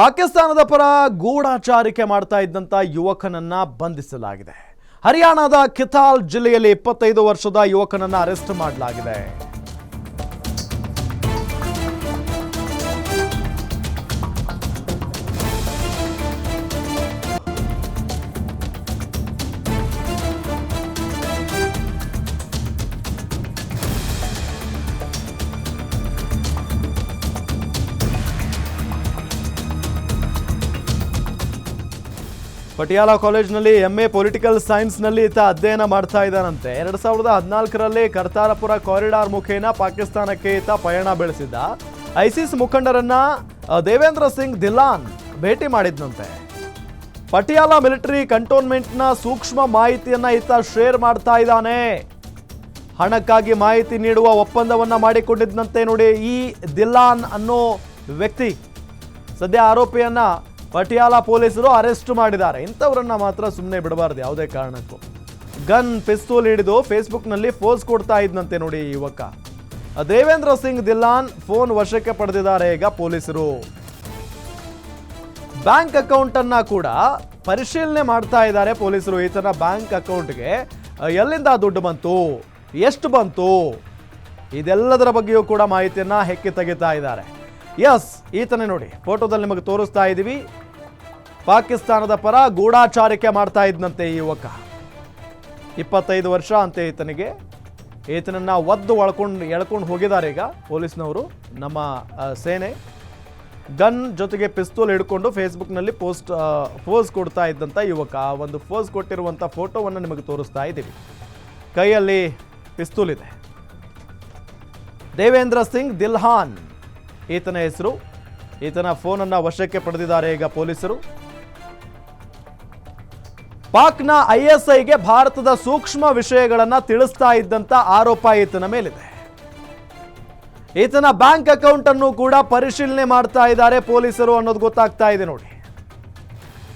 ಪಾಕಿಸ್ತಾನದ ಪರ ಗೂಢಾಚಾರಿಕೆ ಮಾಡ್ತಾ ಇದ್ದಂಥ ಯುವಕನನ್ನ ಬಂಧಿಸಲಾಗಿದೆ. ಹರಿಯಾಣದ ಕಿಥಾಲ್ ಜಿಲ್ಲೆಯಲ್ಲಿ ಇಪ್ಪತ್ತೈದು ವರ್ಷದ ಯುವಕನನ್ನ ಅರೆಸ್ಟ್ ಮಾಡಲಾಗಿದೆ. ಪಟಿಯಾಲ ಕಾಲೇಜ್ನಲ್ಲಿ ಎಂ ಎ ಪೊಲಿಟಿಕಲ್ ಸೈನ್ಸ್ನಲ್ಲಿ ಈತ ಅಧ್ಯಯನ ಮಾಡ್ತಾ ಇದ್ದಾನಂತೆ. ಎರಡು ಸಾವಿರದ ಹದಿನಾಲ್ಕರಲ್ಲಿ ಕರ್ತಾರಪುರ ಕಾರಿಡಾರ್ ಮುಖೇನ ಪಾಕಿಸ್ತಾನಕ್ಕೆ ಈತ ಪಯಣ ಬೆಳೆಸಿದ್ದ. ಐಸಿಸ್ ಮುಖಂಡರನ್ನ ದೇವೇಂದ್ರ ಸಿಂಗ್ ದಿಲ್ಲಾನ್ ಭೇಟಿ ಮಾಡಿದ್ನಂತೆ. ಪಟಿಯಾಲ ಮಿಲಿಟರಿ ಕಂಟೋನ್ಮೆಂಟ್ನ ಸೂಕ್ಷ್ಮ ಮಾಹಿತಿಯನ್ನ ಈತ ಶೇರ್ ಮಾಡ್ತಾ ಇದ್ದಾನೆ. ಹಣಕ್ಕಾಗಿ ಮಾಹಿತಿ ನೀಡುವ ಒಪ್ಪಂದವನ್ನ ಮಾಡಿಕೊಂಡಿದ್ದಂತೆ ನೋಡಿ ಈ ದಿಲ್ಲಾನ್ ಅನ್ನೋ ವ್ಯಕ್ತಿ. ಸದ್ಯ ಆರೋಪಿಯನ್ನ ಪಟಿಯಾಲ ಪೊಲೀಸರು ಅರೆಸ್ಟ್ ಮಾಡಿದ್ದಾರೆ. ಇಂಥವ್ರನ್ನ ಮಾತ್ರ ಸುಮ್ಮನೆ ಬಿಡಬಾರ್ದು ಯಾವುದೇ ಕಾರಣಕ್ಕೂ. ಗನ್, ಪಿಸ್ತೂಲ್ ಹಿಡಿದು ಫೇಸ್ಬುಕ್ನಲ್ಲಿ ಪೋಸ್ ಕೊಡ್ತಾ ಇದ್ನಂತೆ ನೋಡಿ ಯುವಕ. ದೇವೇಂದ್ರ ಸಿಂಗ್ ದಿಲ್ಲಾನ್ ಫೋನ್ ವಶಕ್ಕೆ ಪಡೆದಿದ್ದಾರೆ ಈಗ ಪೊಲೀಸರು. ಬ್ಯಾಂಕ್ ಅಕೌಂಟ್ ಅನ್ನ ಕೂಡ ಪರಿಶೀಲನೆ ಮಾಡ್ತಾ ಇದ್ದಾರೆ ಪೊಲೀಸರು. ಈತನ ಬ್ಯಾಂಕ್ ಅಕೌಂಟ್ಗೆ ಎಲ್ಲಿಂದ ದುಡ್ಡು ಬಂತು? ಎಷ್ಟು ಬಂತು? ಇದೆಲ್ಲದರ ಬಗ್ಗೆಯೂ ಕೂಡ ಮಾಹಿತಿಯನ್ನ ಹೆಕ್ಕಿ ತೆಗಿತಾ ಇದ್ದಾರೆ. ಎಸ್, ಈತನೇ ನೋಡಿ. ಫೋಟೋದಲ್ಲಿ ನಿಮಗೆ ತೋರಿಸ್ತಾ ಇದ್ದೀವಿ ಪಾಕಿಸ್ತಾನದ ಪರ ಗೂಢಾಚಾರಿಕೆ ಮಾಡ್ತಾ ಇದ್ದಂತೆ ಈ ಯುವಕ. ಇಪ್ಪತ್ತೈದು ವರ್ಷ ಅಂತೆ ಈತನಿಗೆ. ಈತನನ್ನು ಒದ್ದು ಒಳ್ಕೊಂಡು, ಎಳ್ಕೊಂಡು ಹೋಗಿದ್ದಾರೆ ಈಗ ಪೊಲೀಸ್ನವರು, ನಮ್ಮ ಸೇನೆ. ಗನ್ ಜೊತೆಗೆ ಪಿಸ್ತೂಲ್ ಹಿಡ್ಕೊಂಡು ಫೇಸ್ಬುಕ್ನಲ್ಲಿ ಪೋಸ್ಟ್ ಪೋಸ್ ಕೊಡ್ತಾ ಇದ್ದಂಥ ಯುವಕ. ಒಂದು ಪೋಸ್ ಕೊಟ್ಟಿರುವಂಥ ಫೋಟೋವನ್ನು ನಿಮಗೆ ತೋರಿಸ್ತಾ ಇದ್ದೀವಿ. ಕೈಯಲ್ಲಿ ಪಿಸ್ತೂಲ್ ಇದೆ. ದೇವೇಂದ್ರ ಸಿಂಗ್ ದಿಲ್ಹಾನ್, ಈತನ ಹೆಸರು. ಈತನ ಫೋನನ್ನು ವಶಕ್ಕೆ ಪಡೆದಿದ್ದಾರೆ ಈಗ ಪೊಲೀಸರು. ಪಾಕ್ನ ಐಎಸ್ಐಗೆ ಭಾರತದ ಸೂಕ್ಷ್ಮ ವಿಷಯಗಳನ್ನು ತಿಳಿಸ್ತಾ ಇದ್ದಂಥ ಆರೋಪ ಈತನ ಮೇಲಿದೆ. ಈತನ ಬ್ಯಾಂಕ್ ಅಕೌಂಟ್ ಅನ್ನು ಕೂಡ ಪರಿಶೀಲನೆ ಮಾಡ್ತಾ ಇದ್ದಾರೆ ಪೊಲೀಸರು ಅನ್ನೋದು ಗೊತ್ತಾಗ್ತಾ ಇದೆ ನೋಡಿ.